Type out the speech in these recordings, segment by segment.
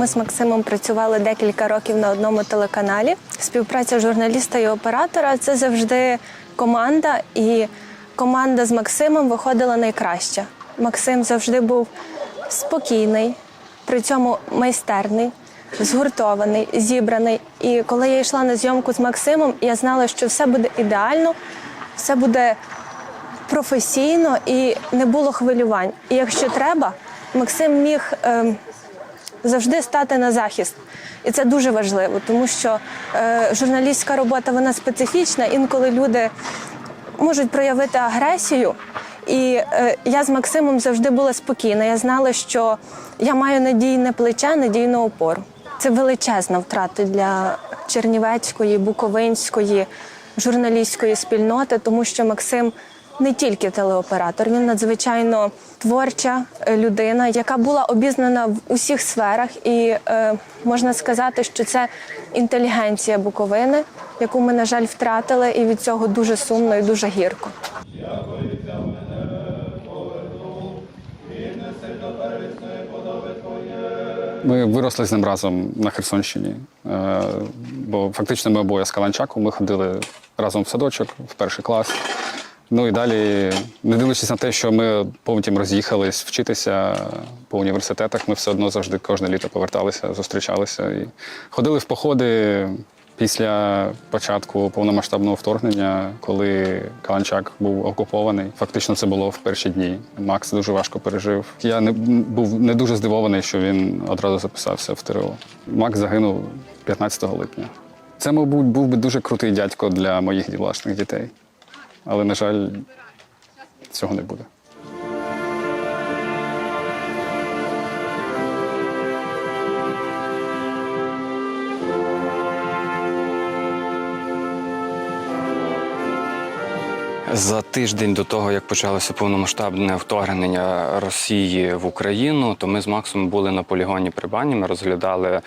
Ми з Максимом працювали декілька років на одному телеканалі. Співпраця журналіста і оператора це завжди команда, і команда з Максимом виходила найкраща. Максим завжди був спокійний, при цьому майстерний, згуртований, зібраний. І коли я йшла на зйомку з Максимом, я знала, що все буде ідеально, все буде професійно і не було хвилювань. І якщо треба, Максим міг ем, завжди стати на захист. І це дуже важливо, тому що е, журналістська робота вона специфічна. Інколи люди можуть проявити агресію. І е, я з Максимом завжди була спокійна. Я знала, що я маю надійне плече, надійну опору. Це величезна втрата для Чернівецької, Буковинської журналістської спільноти, тому що Максим не тільки телеоператор, він надзвичайно творча е, людина, яка була обізнана в усіх сферах, і е, можна сказати, що це інтелігенція Буковини, яку ми, на жаль, втратили, і від цього дуже сумно і дуже гірко. Ми виросли з ним разом на Херсонщині, Е, бо фактично ми обоє з Каланчаку. Ми ходили разом в садочок, в перший клас. Ну і далі, не дивлячись на те, що ми потім роз'їхались вчитися по університетах, ми все одно завжди кожне літо поверталися, зустрічалися і ходили в походи після початку повномасштабного вторгнення, коли Каланчак був окупований. Фактично це було в перші дні. Макс дуже важко пережив. Я не був не дуже здивований, що він одразу записався в ТРО. Макс загинув 15 липня. Це, мабуть, був би дуже крутий дядько для моїх власних дітей. Але, на жаль, цього не буде. За тиждень до того, як почалося повномасштабне вторгнення Росії в Україну, то ми з Максом були на полігоні при бані. Ми розглядали е,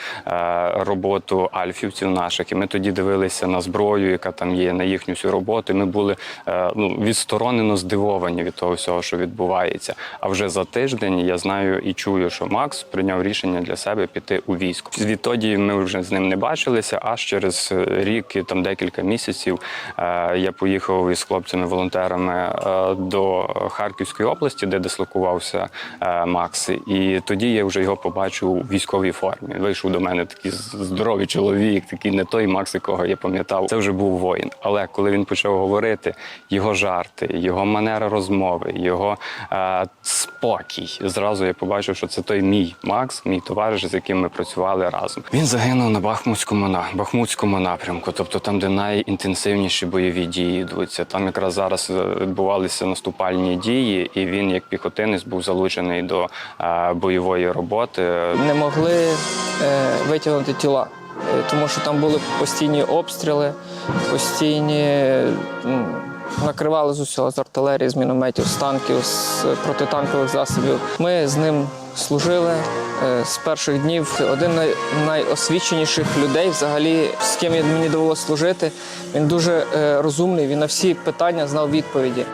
роботу альфівців наших, і ми тоді дивилися на зброю, яка там є, на їхню всю роботу. І ми були е, ну, відсторонено здивовані від того всього, що відбувається. А вже за тиждень я знаю і чую, що Макс прийняв рішення для себе піти у військо. Відтоді ми вже з ним не бачилися. Аж через рік і там декілька місяців е, я поїхав із хлопцями волонтерами е, до Харківської області, де дислокувався е, Макс. І тоді я вже його побачив у військовій формі. Вийшов до мене такий здоровий чоловік, такий не той Макс, якого я пам'ятав. Це вже був воїн. Але коли він почав говорити, його жарти, його манера розмови, його е, спокій, зразу я побачив, що це той мій Макс, мій товариш, з яким ми працювали разом. Він загинув на Бахмутському на Бахмутському напрямку, тобто там, де найінтенсивніші бойові дії йдуться. Там якраз зараз е, відбувалися наступальні дії, і він, як піхотинець, був залучений до е, бойової роботи. не могли е, витягнути тіла, тому що там були постійні обстріли, постійні м, накривали з усього з артилерії, з мінометів, з танків, з протитанкових засобів. Ми з ним служили. е, З перших днів один з найосвіченіших людей, взагалі, з ким мені довелося служити. Він дуже е, розумний, він на всі питання знав відповіді.